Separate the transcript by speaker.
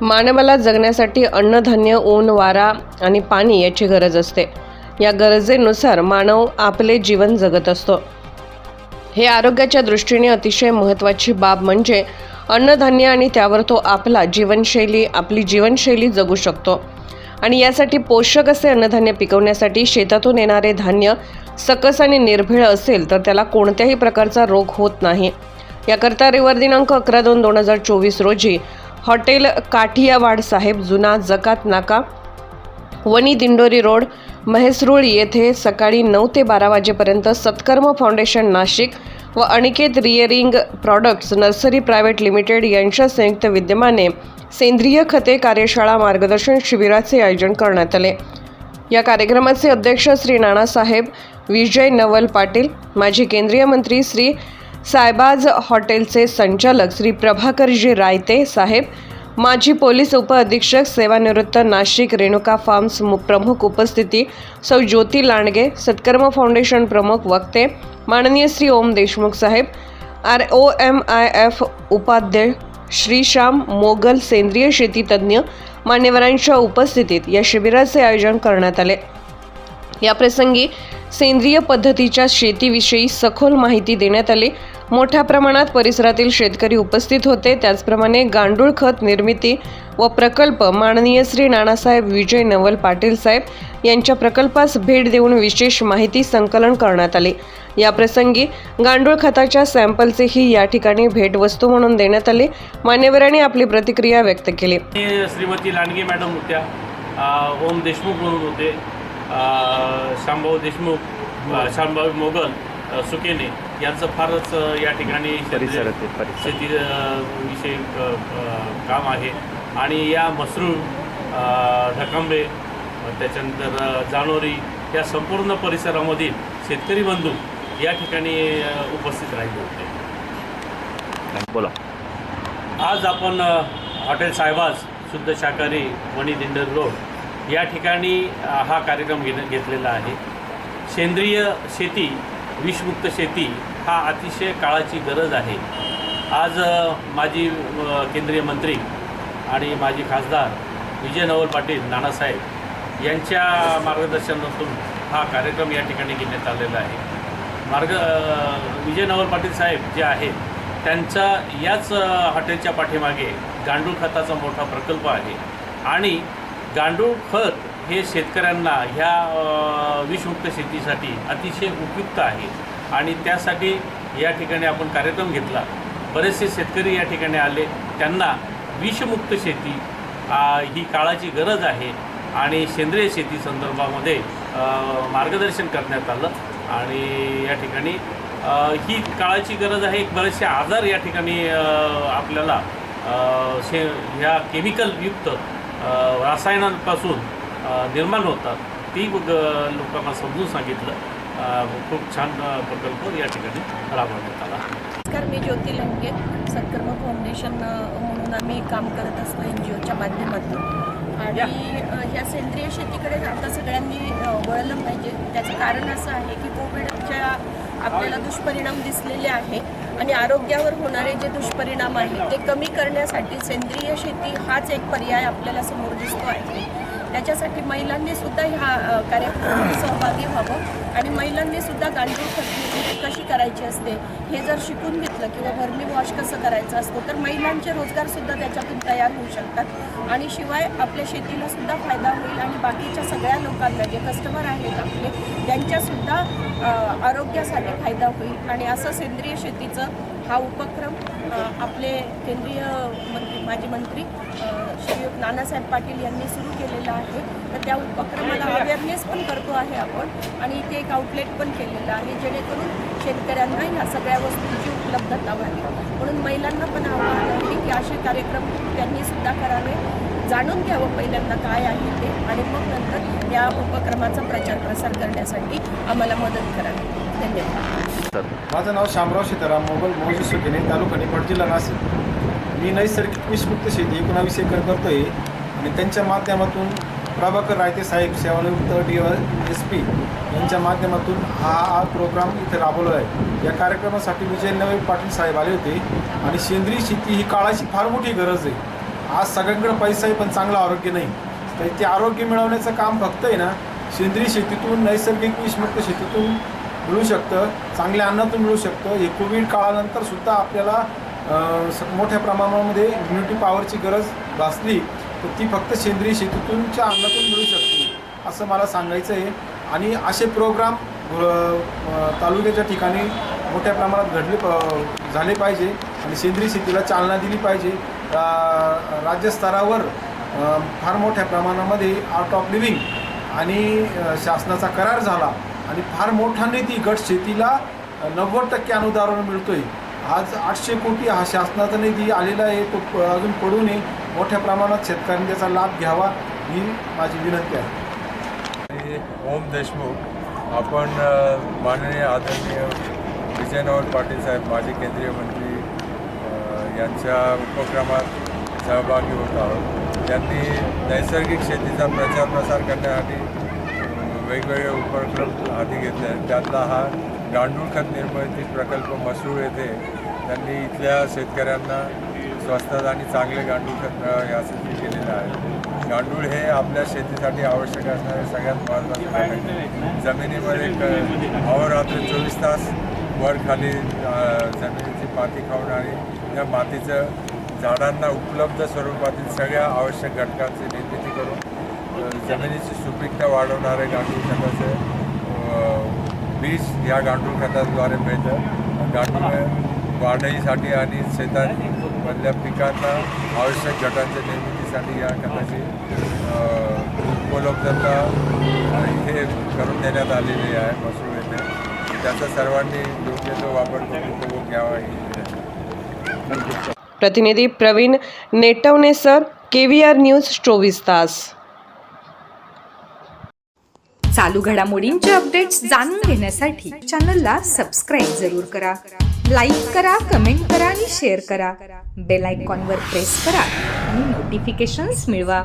Speaker 1: मानवाला जगण्यासाठी अन्नधान्य ऊन वारा आणि पाणी याची गरज असते. या गरजेनुसार मानव आपले जीवन जगत असतो. हे आरोग्याच्या दृष्टीने अतिशय महत्त्वाची बाब म्हणजे अन्नधान्य आणि त्यावर तो आपला जीवनशैली आपली जीवनशैली जगू शकतो. आणि यासाठी पोषक असे अन्नधान्य पिकवण्यासाठी शेतातून येणारे धान्य सकस आणि निर्भीळ असेल तर त्याला कोणत्याही प्रकारचा रोग होत नाही. याकरता रविवार दिनांक अकरा दोन दोन हजार चोवीस रोजी हॉटेल काठियावाड साहेब जुना जकात नाका वणी दिंडोरी रोड म्हैसरूळ येथे सकाळी नऊ ते बारा वाजेपर्यंत सत्कर्म फाउंडेशन नाशिक व Aniket rearing products nursery private limited यांच्या संयुक्त विद्यमाने सेंद्रिय खते कार्यशाळा मार्गदर्शन शिबिराचे आयोजन करण्यात आले. या कार्यक्रमाचे अध्यक्ष श्री नानासाहेब विजय नवल पाटील माजी केंद्रीय मंत्री श्री सायबाज हॉटेलचे संचालक श्री प्रभाकरजी रायते साहेब माजी पोलीस उपअधीक्षक सेवानिवृत्त नाशिक रेणुका फार्म्स मु- प्रमुख उपस्थिती सौ ज्योती लांडगे सत्कर्म फाउंडेशन प्रमुख वक्ते माननीय श्री ओम देशमुख साहेब R O M I F उपाध्यक्ष श्रीश्याम मोगल सेंद्रिय शेती तज्ज्ञ मान्यवरांच्या उपस्थितीत या शिबिराचे आयोजन करण्यात आले. याप्रसंगी सेंद्रिय पद्धतीच्या शेतीविषयी सखोल माहिती देण्यात आली. मोठ्या प्रमाणात परिसरातील शेतकरी उपस्थित होते. त्याचप्रमाणे गांडूळ खत निर्मिती व प्रकल्प माननीय श्री नानासाहेब विजय नवल पाटील साहेब यांच्या प्रकल्पास भेट देऊन विशेष माहिती संकलन करण्यात आली. याप्रसंगी गांडूळ खताच्या सॅम्पलचेही या ठिकाणी भेटवस्तू म्हणून देण्यात आले. मान्यवरांनी आपली प्रतिक्रिया व्यक्त केली.
Speaker 2: श्रीमती लांडगे मॅडम होत्या. ओम देशमुख म्हणून होते. शांभाऊ देशमुख शांभाऊ मोगल सुकेने यांचं फारच या ठिकाणी. शेती विषयी काम आहे. आणि या मसरूळ ढकांबे त्याच्यानंतर जानोरी या संपूर्ण परिसरामधील शेतकरी बंधू या ठिकाणी उपस्थित राहिले होते.
Speaker 3: बोला.
Speaker 2: आज आपण हॉटेल साहेबाज शुद्ध शाकाहारी वणी दिंडर रोड या ठिकाणी हा कार्यक्रम घेण घेतलेला आहे. सेंद्रिय शेती विषमुक्त शेती हा अतिशय काळाची गरज आहे. आज माजी केंद्रीय मंत्री आणि माजी खासदार विजय नवल पाटील नानासाहेब यांच्या मार्गदर्शनातून हा कार्यक्रम या ठिकाणी घेण्यात आलेला आहे. मार्ग विजय नवल पाटील साहेब जे आहेत त्यांचा याच हॉटेलच्या पाठीमागे गांडूळ खताचा मोठा प्रकल्प आहे आणि गांडूळ खत हे शेतकऱ्यांना ह्या विषमुक्त शेतीसाठी अतिशय उपयुक्त आहे. आणि त्यासाठी या ठिकाणी आपण कार्यक्रम घेतला. बरेचसे शेतकरी या ठिकाणी आले. त्यांना विषमुक्त शेती ही काळाची गरज आहे. आणि सेंद्रिय शेती संदर्भामध्ये मार्गदर्शन करण्यात आलं. आणि या ठिकाणी ही काळाची गरज आहे. एक बरेचसे आजार या ठिकाणी आपल्याला शे ह्या केमिकलयुक्त रसायनांपासून निर्माण होतात. ती ग- लोकांना समजून सांगितलं. खूप छान प्रकल्प या ठिकाणी राबवण्यात आला
Speaker 4: नमस्कार मी ज्योती लंके सत्कर्म फाउंडेशन म्हणून आम्ही काम करत असतो एन जी ओच्या माध्यमातून. आणि ह्या सेंद्रिय शेतीकडे आता सगळ्यांनी वळलं पाहिजे. त्याचं कारण असं आहे की कोविडच्या आपल्याला दुष्परिणाम दिसलेले आहे आणि आरोग्यावर होणारे जे दुष्परिणाम आहेत ते कमी करण्यासाठी सेंद्रिय शेती हाच एक पर्याय आपल्याला समोर दिसतो आहे. त्याच्यासाठी महिलांनी सुद्धा ह्या कार्यक्रमात सहभागी व्हावं. आणि महिलांनी सुद्धा गांडूळ खत कशी करायची असते हे जर शिकून घेतलं किंवा भरमी वॉश कसं करायचं असतं तर महिलांचे रोजगार सुद्धा त्याच्यातून तयार होऊ शकतात. आणि शिवाय आपल्या शेतीला सुद्धा फायदा होईल आणि बाकीच्या सगळ्या लोकांना जे कस्टमर आहेत आपले त्यांच्यासुद्धा आरोग्यासाठी फायदा होईल. आणि असं सेंद्रिय शेतीचं हा उपक्रम आपले केंद्रीय मंत्री माजी मंत्री श्री नानासाहेब पाटील यांनी सुरू केलेला आहे. तर त्या उपक्रमाला अवेअरनेस पण करतो आहे आपण आणि इथे एक आउटलेट पण केलेलं आहे जेणेकरून शेतकऱ्यांना ह्या सगळ्या वस्तूंची उपलब्धता व्हावी. म्हणून महिलांना पण आव्हान आहे की असे कार्यक्रम त्यांनी सुद्धा करावे. जाणून घ्यावं पहिल्यांदा काय आहे ते आणि मग नंतर या उपक्रमाचा प्रचार प्रसार करण्यासाठी आम्हाला मदत करावी. धन्यवाद.
Speaker 3: माझं नाव शामराव सीताराम मोगल मौजी सुकेने तालुका निफाड जिल्हा नाशिक. मी नैसर्गिक विषमुक्त शेती एकोणावीस एकर करतो आहे आणि त्यांच्या माध्यमातून प्रभाकर रायते साहेब सेवानिवृत्त डी एस पी यांच्या माध्यमातून हा हा प्रोग्राम इथे राबवला आहे. या कार्यक्रमासाठी विजय नवे पाटील साहेब आले होते आणि सेंद्रिय शेती ही काळाची फार मोठी गरज आहे. आज सगळ्यांकडे पैसा आहे पण चांगलं आरोग्य नाही. तर ते आरोग्य मिळवण्याचं काम फक्त आहे ना सेंद्रिय शेतीतून नैसर्गिक विषमुक्त शेतीतून मिळू शकतं चांगल्या अन्नातून मिळू शकतं. हे कोविड काळानंतर सुद्धा आपल्याला स- मोठ्या प्रमाणामध्ये इम्युनिटी पॉवरची गरज भासली तर ती फक्त सेंद्रिय शेतीतूनच्या अन्नातून मिळू शकते असं मला सांगायचं आहे. आणि असे प्रोग्राम तालुक्याच्या ठिकाणी मोठ्या प्रमाणात घडले प- झाले पाहिजे. आणि सेंद्रिय शेतीला चालना दिली पाहिजे. राज्यस्तरावर फार मोठ्या प्रमाणामध्ये आर्ट ऑफ लिव्हिंग आणि शासनाचा करार झाला आणि फार मोठा निधी गट शेतीला नव्वद टक्के अनुदान मिळतोय. आज आठशे कोटी हा शासनाचा निधी आलेला आहे. तो प- अजून पडू नये मोठ्या प्रमाणात शेतकऱ्यांनी त्याचा लाभ घ्यावा ही माझी विनंती आहे.
Speaker 5: ओम देशमुख आपण माननीय आदरणीय विजयनगर पाटील साहेब माजी केंद्रीय मंत्री यांच्या उपक्रमात सहभागी होत आहोत. त्यांनी नैसर्गिक शेतीचा प्रचार प्रसार करण्यासाठी वेगवेगळे उपक्रम हाती घेतले. आहेत त्यातला हा गांडूळ खत निर्मिती प्रकल्प मसूळ येथे त्यांनी इथल्या शेतकऱ्यांना स्वस्तात आणि चांगले गांडूळ खत मिळावे यासाठी केलेलं आहे. गांडूळ हे आपल्या शेतीसाठी आवश्यक असणारे सगळ्यात महत्त्वाचे घटक आहे. जमिनीमध्ये क अहोरात्र चोवीस तास वर खाली जमिनीची माती खाऊन आणि या मातीचं झाडांना उपलब्ध स्वरूपातील सगळ्या आवश्यक घटकांची निर्मिती करून जमिनीची सुपीकता वाढवणारे गांडूळ खताचे बीज या गांडूळ खताद्वारे मिळतं. गांडूळ वाढीसाठी आणि शेतांमधल्या पिकांना आवश्यक घटांच्या निर्मितीसाठी या खताची उपलब्धता इथे करून देण्यात आलेली आहे मसूर येथे त्याचा सर्वांनी योग्य तो वापर करून उपभोग घ्यावा ही
Speaker 1: प्रतिनिधी Pravin Netwane sir. K V R news चोवीस तास.
Speaker 6: चालू घडामोडींचे अपडेट्स जाणून घेण्यासाठी चॅनलला सबस्क्राईब जरूर करा. लाईक करा कमेंट करा आणि शेअर करा. बेल आयकॉनवर प्रेस करा आणि नोटिफिकेशन्स मिळवा.